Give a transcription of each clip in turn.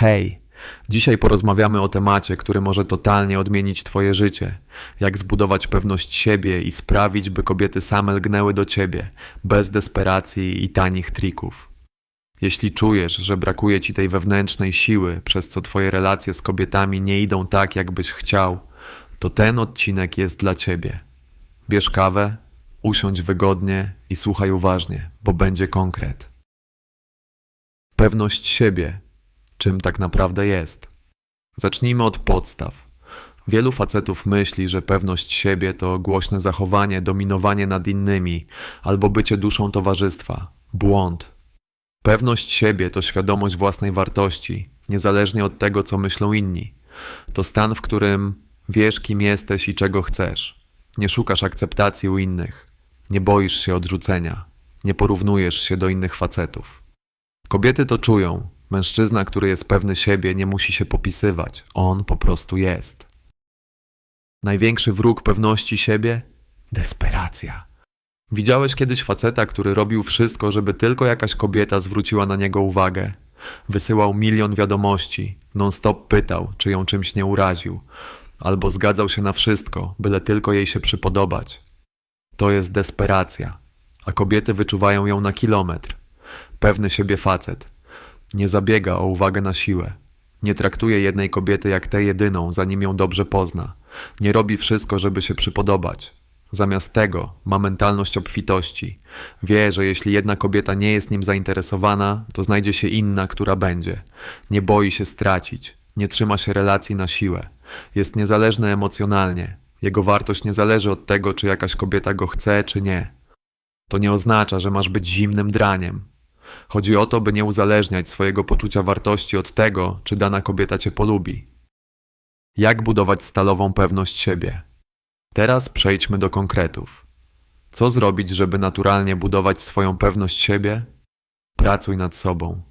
Hej, dzisiaj porozmawiamy o temacie, który może totalnie odmienić Twoje życie. Jak zbudować pewność siebie i sprawić, by kobiety same lgnęły do Ciebie, bez desperacji i tanich trików. Jeśli czujesz, że brakuje Ci tej wewnętrznej siły, przez co Twoje relacje z kobietami nie idą tak, jakbyś chciał, to ten odcinek jest dla Ciebie. Bierz kawę, usiądź wygodnie i słuchaj uważnie, bo będzie konkret. Pewność siebie czym tak naprawdę jest. Zacznijmy od podstaw. Wielu facetów myśli, że pewność siebie to głośne zachowanie, dominowanie nad innymi albo bycie duszą towarzystwa. Błąd. Pewność siebie to świadomość własnej wartości, niezależnie od tego, co myślą inni. To stan, w którym wiesz, kim jesteś i czego chcesz. Nie szukasz akceptacji u innych. Nie boisz się odrzucenia. Nie porównujesz się do innych facetów. Kobiety to czują. Mężczyzna, który jest pewny siebie, nie musi się popisywać. On po prostu jest. Największy wróg pewności siebie? Desperacja. Widziałeś kiedyś faceta, który robił wszystko, żeby tylko jakaś kobieta zwróciła na niego uwagę. Wysyłał milion wiadomości, non-stop pytał, czy ją czymś nie uraził, albo zgadzał się na wszystko, byle tylko jej się przypodobać. To jest desperacja, a kobiety wyczuwają ją na kilometr. Pewny siebie facet, nie zabiega o uwagę na siłę. Nie traktuje jednej kobiety jak tę jedyną, zanim ją dobrze pozna. Nie robi wszystko, żeby się przypodobać. Zamiast tego ma mentalność obfitości. Wie, że jeśli jedna kobieta nie jest nim zainteresowana, to znajdzie się inna, która będzie. Nie boi się stracić. Nie trzyma się relacji na siłę. Jest niezależny emocjonalnie. Jego wartość nie zależy od tego, czy jakaś kobieta go chce, czy nie. To nie oznacza, że masz być zimnym draniem. Chodzi o to, by nie uzależniać swojego poczucia wartości od tego, czy dana kobieta cię polubi. Jak budować stalową pewność siebie? Teraz przejdźmy do konkretów. Co zrobić, żeby naturalnie budować swoją pewność siebie? Pracuj nad sobą.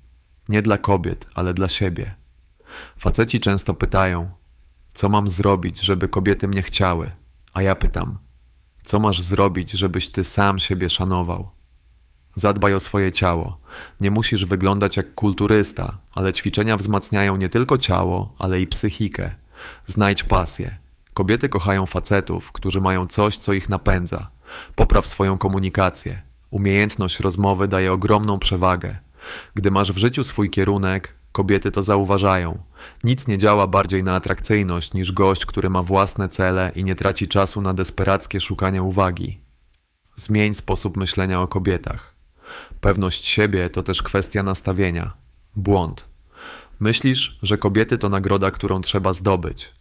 Nie dla kobiet, ale dla siebie. Faceci często pytają: Co mam zrobić, żeby kobiety mnie chciały? A ja pytam: Co masz zrobić, żebyś ty sam siebie szanował? Zadbaj o swoje ciało. Nie musisz wyglądać jak kulturysta, ale ćwiczenia wzmacniają nie tylko ciało, ale i psychikę. Znajdź pasję. Kobiety kochają facetów, którzy mają coś, co ich napędza. Popraw swoją komunikację. Umiejętność rozmowy daje ogromną przewagę. Gdy masz w życiu swój kierunek, kobiety to zauważają. Nic nie działa bardziej na atrakcyjność niż gość, który ma własne cele i nie traci czasu na desperackie szukanie uwagi. Zmień sposób myślenia o kobietach. Pewność siebie to też kwestia nastawienia. Błąd. Myślisz, że kobiety to nagroda, którą trzeba zdobyć.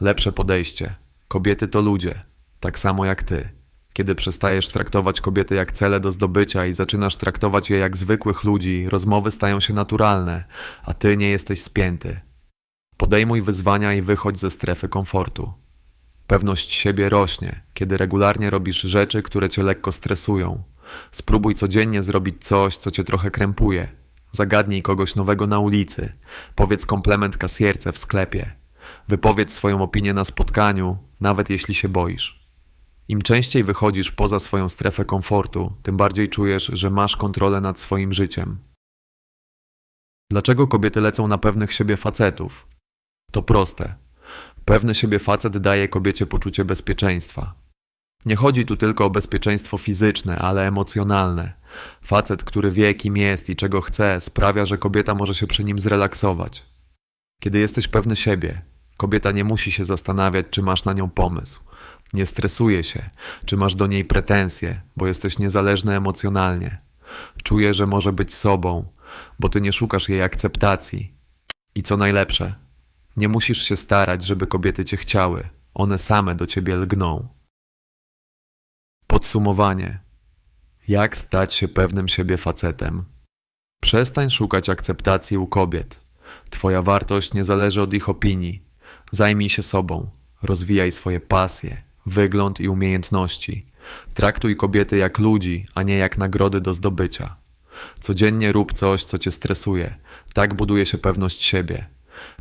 Lepsze podejście. Kobiety to ludzie, tak samo jak ty. Kiedy przestajesz traktować kobiety jak cele do zdobycia i zaczynasz traktować je jak zwykłych ludzi, rozmowy stają się naturalne, a ty nie jesteś spięty. Podejmuj wyzwania i wychodź ze strefy komfortu. Pewność siebie rośnie, kiedy regularnie robisz rzeczy, które cię lekko stresują. Spróbuj codziennie zrobić coś, co cię trochę krępuje. Zagadnij kogoś nowego na ulicy. Powiedz komplement kasjerce w sklepie. Wypowiedz swoją opinię na spotkaniu, nawet jeśli się boisz. Im częściej wychodzisz poza swoją strefę komfortu, tym bardziej czujesz, że masz kontrolę nad swoim życiem. Dlaczego kobiety lecą na pewnych siebie facetów? To proste. Pewny siebie facet daje kobiecie poczucie bezpieczeństwa. Nie chodzi tu tylko o bezpieczeństwo fizyczne, ale emocjonalne. Facet, który wie, kim jest i czego chce, sprawia, że kobieta może się przy nim zrelaksować. Kiedy jesteś pewny siebie, kobieta nie musi się zastanawiać, czy masz na nią pomysł. Nie stresuje się, czy masz do niej pretensje, bo jesteś niezależny emocjonalnie. Czuje, że może być sobą, bo ty nie szukasz jej akceptacji. I co najlepsze, nie musisz się starać, żeby kobiety cię chciały. One same do ciebie lgną. Podsumowanie. Jak stać się pewnym siebie facetem? Przestań szukać akceptacji u kobiet. Twoja wartość nie zależy od ich opinii. Zajmij się sobą. Rozwijaj swoje pasje, wygląd i umiejętności. Traktuj kobiety jak ludzi, a nie jak nagrody do zdobycia. Codziennie rób coś, co cię stresuje. Tak buduje się pewność siebie.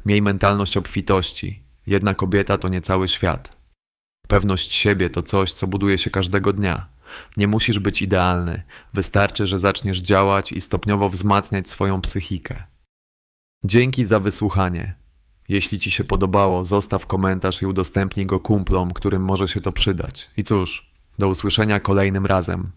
Miej mentalność obfitości. Jedna kobieta to nie cały świat. Pewność siebie to coś, co buduje się każdego dnia. Nie musisz być idealny, wystarczy, że zaczniesz działać i stopniowo wzmacniać swoją psychikę. Dzięki za wysłuchanie. Jeśli Ci się podobało, zostaw komentarz i udostępnij go kumplom, którym może się to przydać. I cóż, do usłyszenia kolejnym razem.